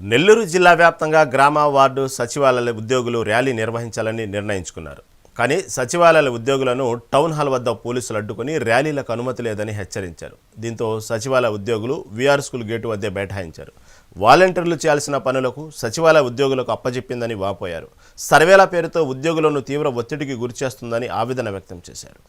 నెల్లూరు జిల్లా వ్యాప్తంగా గ్రామ వార్డు సచివాలయ ఉద్యోగులు ర్యాలీ నిర్వహించాలని నిర్ణయించుకున్నారు. కానీ సచివాలయాల ఉద్యోగులను టౌన్ హాల్ వద్ద పోలీసులు అడ్డుకొని ర్యాలీలకు అనుమతి లేదని హెచ్చరించారు. దీంతో సచివాలయ ఉద్యోగులు విఆర్ స్కూల్ గేటు వద్దే బైఠాయించారు. వాలంటీర్లు చేయాల్సిన పనులకు సచివాలయ ఉద్యోగులకు అప్పజెప్పిందని వాపోయారు. సర్వేల పేరుతో ఉద్యోగులను తీవ్ర ఒత్తిడికి గురిచేస్తుందని ఆవేదన వ్యక్తం చేశారు.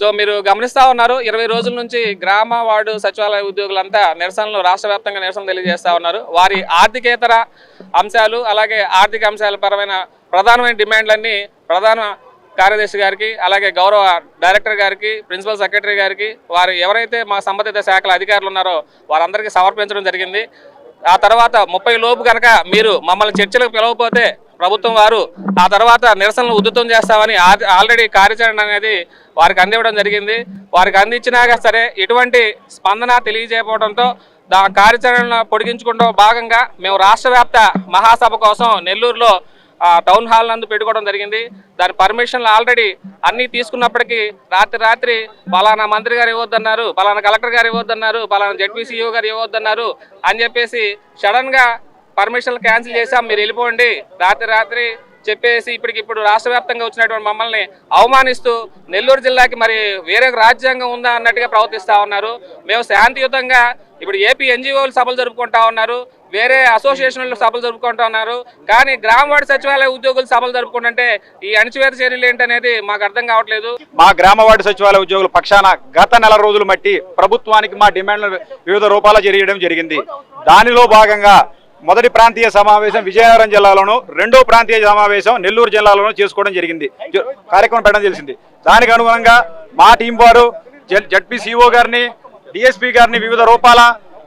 సో మీరు గమనిస్తా ఉన్నారు ఇరవై రోజుల నుంచి గ్రామ వార్డు సచివాలయ ఉద్యోగులంతా నిరసనలు రాష్ట్ర వ్యాప్తంగా నిరసన తెలియజేస్తా ఉన్నారు. వారి ఆర్థికేతర అంశాలు అలాగే ఆర్థిక అంశాల పరమైన ప్రధానమైన డిమాండ్లన్నీ ప్రధాన కార్యదర్శి గారికి అలాగే గౌరవ డైరెక్టర్ గారికి ప్రిన్సిపల్ సెక్రటరీ గారికి వారు ఎవరైతే మా సంబంధిత శాఖల అధికారులు ఉన్నారో వారందరికీ సమర్పించడం జరిగింది. ఆ తర్వాత ముప్పై లోపు కనుక మీరు మమ్మల్ని చర్చలకు పిలవకపోతే ప్రభుత్వం వారు ఆ తర్వాత నిరసనలు ఉధృతం చేస్తామని ఆల్రెడీ కార్యాచరణ అనేది వారికి అందివ్వడం జరిగింది. వారికి అందించినాక సరే ఎటువంటి స్పందన తెలియజేయకపోవడంతో దా కార్యాచరణ పొడిగించుకుంటూ భాగంగా మేము రాష్ట్ర వ్యాప్త మహాసభ కోసం నెల్లూరులో టౌన్ హాల్ నందు పెట్టుకోవడం జరిగింది. దాని పర్మిషన్లు ఆల్రెడీ అన్నీ తీసుకున్నప్పటికీ రాత్రి రాత్రి పలానా మంత్రి గారు ఇవ్వద్దన్నారు పలానా కలెక్టర్ గారు ఇవ్వద్దన్నారు పలానా జడ్పీసీఓ గారు ఇవ్వద్దన్నారు అని చెప్పేసి సడన్గా పర్మిషన్లు క్యాన్సిల్ చేసాం మీరు వెళ్ళిపోండి. రాత్రి రాత్రి చెప్పేసి ఇప్పటికి ఇప్పుడు రాష్ట్ర వ్యాప్తంగా వచ్చినటువంటి మమ్మల్ని అవమానిస్తూ నెల్లూరు జిల్లాకి మరి వేరే రాజ్యాంగం ఉందా అన్నట్టుగా ప్రవర్తిస్తూ ఉన్నారు. మేము శాంతియుతంగా ఇప్పుడు ఏపీ ఎన్జిఓలు సభలు జరుపుకుంటా ఉన్నారు. వేరే అసోసియేషన్లు సభలు జరుపుకుంటా ఉన్నారు. కానీ గ్రామ సచివాలయ ఉద్యోగులు సభలు జరుపుకుంటుంటే ఈ అణచివేత చర్యలు ఏంటనేది మాకు అర్థం కావట్లేదు. మా గ్రామ సచివాలయ ఉద్యోగుల పక్షాన గత నెల రోజులు మట్టి ప్రభుత్వానికి మా డిమాండ్లు వివిధ రూపాల్లో జరిగడం జరిగింది. దానిలో భాగంగా మొదటి ప్రాంతీయ సమావేశం విజయనగరం జిల్లాలోను రెండో ప్రాంతీయ సమావేశం నెల్లూరు జిల్లాలోనూ చేసుకోవడం జరిగింది. కార్యక్రమం పెట్టడం తెలిసింది. దానికి అనుగుణంగా మా టీం వారు జడ్పీసీఓ గారిని డిఎస్పీ గారిని వివిధ రూపాల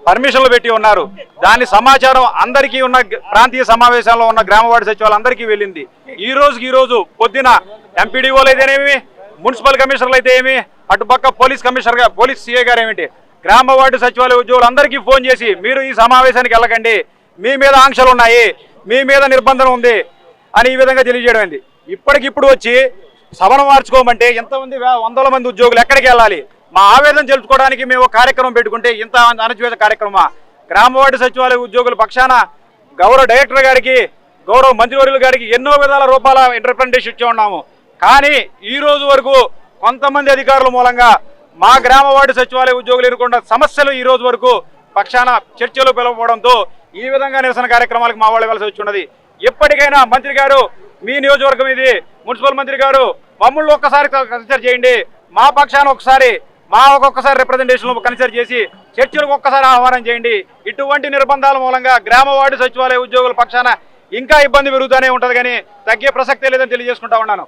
పర్మిషన్లు పెట్టి ఉన్నారు. దాని సమాచారం అందరికీ ఉన్న ప్రాంతీయ సమావేశంలో ఉన్న గ్రామవాడి సచివాలందరికీ సచివాలయం అందరికీ వెళ్ళింది. ఈ రోజుకి ఈ రోజు పొద్దున ఎంపీడీఓలు అయితేనేమి మున్సిపల్ కమిషనర్లు అయితే ఏమి అటుపక్క పోలీస్ కమిషనర్ గారు పోలీస్ సీఏ గారు ఏమిటి గ్రామ వార్డు సచివాలయ ఉద్యోగులు అందరికీ ఫోన్ చేసి మీరు ఈ సమావేశానికి వెళ్ళకండి. మీ మీద ఆంక్షలు ఉన్నాయి మీ మీద నిర్బంధం ఉంది అని ఈ విధంగా తెలియజేయడం అయింది. ఇప్పటికిప్పుడు వచ్చి సభను మార్చుకోమంటే ఎంతమంది వందల మంది ఉద్యోగులు ఎక్కడికి వెళ్ళాలి? మా ఆవేదన తెలుసుకోవడానికి మేము కార్యక్రమం పెట్టుకుంటే ఇంత అణచివేత కార్యక్రమమా? గ్రామవార్డు సచివాలయ ఉద్యోగుల పక్షాన గౌరవ డైరెక్టర్ గారికి గౌరవ మంత్రివర్యుల గారికి ఎన్నో విధాల రూపాల రిప్రజెంటేషన్ ఇచ్చి ఉన్నాము. కానీ ఈ రోజు వరకు కొంతమంది అధికారుల మూలంగా మా గ్రామ వార్డు సచివాలయ ఉద్యోగులు ఎదుర్కొన్న సమస్యలు ఈ రోజు వరకు పక్షాన చర్చలు పిలవడంతో ఈ విధంగా నిరసన కార్యక్రమాలకు మా వాళ్ళు వెళ్ళాల్సి వచ్చి ఎప్పటికైనా మంత్రి గారు మీ నియోజకవర్గం ఇది. మున్సిపల్ మంత్రి గారు మమ్మల్ని ఒక్కసారి కన్సిడర్ చేయండి. మా పక్షాన ఒకసారి మా ఒక్కొక్కసారి రిప్రజెంటేషన్ కన్సిడర్ చేసి చర్చలకు ఒక్కసారి ఆహ్వానం చేయండి. ఇటువంటి నిర్బంధాల మూలంగా గ్రామ వార్డు సచివాలయ ఉద్యోగుల పక్షాన ఇంకా ఇబ్బంది పెరుగుతూనే ఉంటది కానీ తగ్గే ప్రసక్తే లేదని తెలియజేసుకుంటా ఉన్నాను.